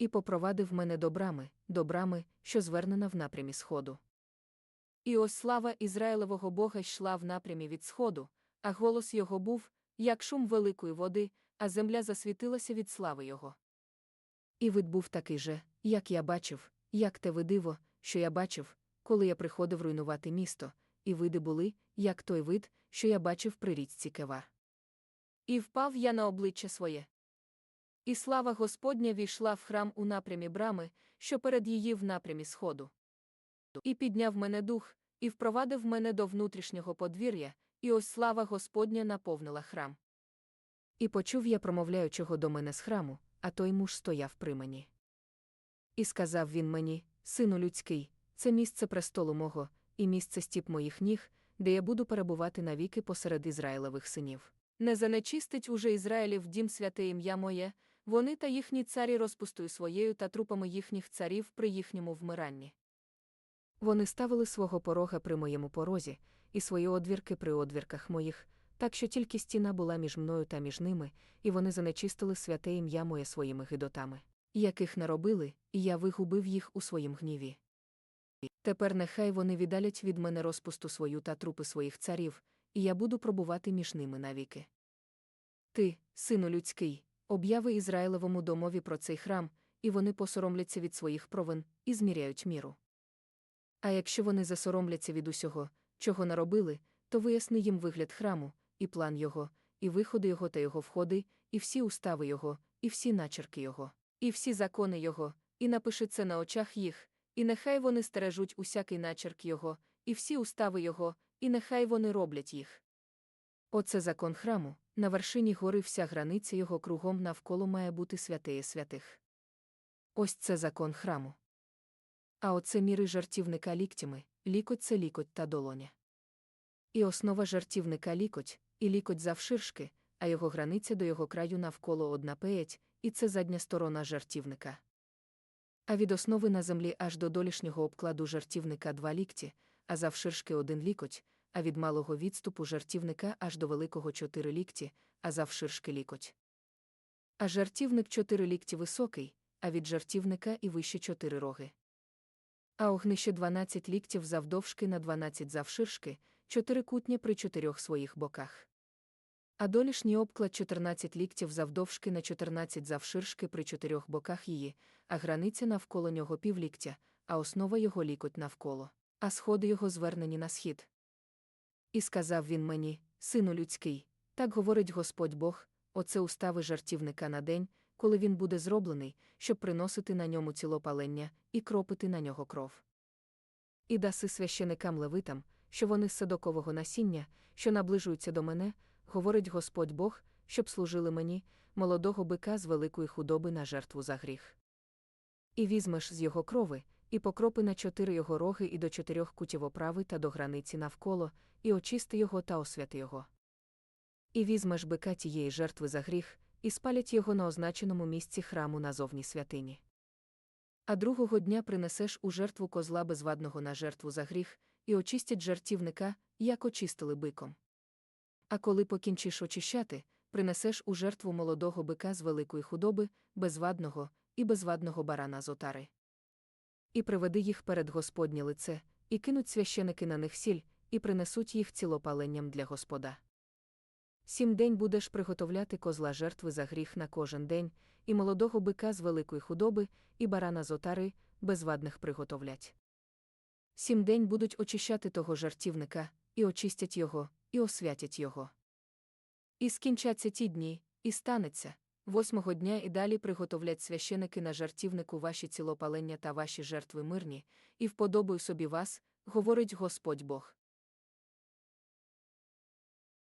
і попровадив мене до брами, до брами, що звернена в напрямі сходу. І ось слава Ізраїлевого Бога йшла в напрямі від сходу, а голос його був, як шум великої води, а земля засвітилася від слави його. І вид був такий же, як я бачив, як те видиво, що я бачив, коли я приходив руйнувати місто, і види були, як той вид, що я бачив при річці Кевар. І впав я на обличчя своє. І слава Господня війшла в храм у напрямі брами, що перед її в напрямі сходу. І підняв мене дух, і впровадив мене до внутрішнього подвір'я, і ось слава Господня наповнила храм. І почув я промовляючого до мене з храму, а той муж стояв при мені. І сказав він мені, сину людський, це місце престолу мого, і місце стіп моїх ніг, де я буду перебувати навіки посеред Ізраїлевих синів. Не занечистить уже Ізраїлів дім святе ім'я моє, вони та їхні царі розпустою своєю та трупами їхніх царів при їхньому вмиранні. Вони ставили свого порога при моєму порозі, і свої одвірки при одвірках моїх, так що тільки стіна була між мною та між ними, і вони занечистили святе ім'я моє своїми гидотами, яких наробили, і я вигубив їх у своїм гніві. Тепер нехай вони віддалять від мене розпусту свою та трупи своїх царів, і я буду пробувати між ними навіки. Ти, сину людський, об'яви Ізраїлевому домові про цей храм, і вони посоромляться від своїх провин і зміряють міру. А якщо вони засоромляться від усього, чого наробили, то виясни їм вигляд храму, і план його, і виходи його та його входи, і всі устави його, і всі начерки його, і всі закони його, і напиши це на очах їх, і нехай вони стережуть усякий начерк його, і всі устави його, і нехай вони роблять їх. Оце закон храму, на вершині гори вся границя його кругом навколо має бути святеє святих. Ось це закон храму. А оце міри жартівника ліктями, лікоть це лікоть та долоня. І основа жартівника лікоть, і лікоть завширшки, а його границя до його краю навколо одна пеять, і це задня сторона жартівника. А від основи на землі аж до долішнього обкладу жартівника два лікті, а завширшки один лікоть, а від малого відступу жартівника аж до великого чотири лікті, а завширшки лікоть. А жартівник чотири лікті високий, а від жартівника і вище чотири роги. А огнище 12 ліктів завдовжки на 12 завширшки, чотирикутнє при чотирьох своїх боках. А долішній обклад 14 ліктів завдовжки на 14 завширшки при чотирьох боках її, а границя навколо нього півліктя, а основа його лікоть навколо, а сходи його звернені на схід. І сказав він мені, сину людський, так говорить Господь Бог, оце устави жартівника на день, коли він буде зроблений, щоб приносити на ньому цілопалення і кропити на нього кров. І даси священикам левитам, що вони з садокового насіння, що наближуються до мене, говорить Господь Бог, щоб служили мені, молодого бика з великої худоби на жертву за гріх. І візьмеш з його крови, і покропи на чотири його роги і до чотирьох кутів оправи та до границі навколо, і очисти його та освяти його. І візьмеш бика тієї жертви за гріх, і спалять його на означеному місці храму назовні святині. А другого дня принесеш у жертву козла безвадного на жертву за гріх, і очистять жертівника, як очистили биком. А коли покінчиш очищати, принесеш у жертву молодого бика з великої худоби, безвадного і безвадного барана з отари. І приведи їх перед Господнє лице, і кинуть священики на них сіль, і принесуть їх цілопаленням для Господа. Сім день будеш приготовляти козла жертви за гріх на кожен день, і молодого бика з великої худоби, і барана з отари, безвадних приготовлять. Сім день будуть очищати того жартівника, і очистять його, і освятять його. І скінчаться ті дні, і станеться. Восьмого дня і далі приготовлять священики на жартівнику ваші цілопалення та ваші жертви мирні, і вподобаю собі вас, говорить Господь Бог.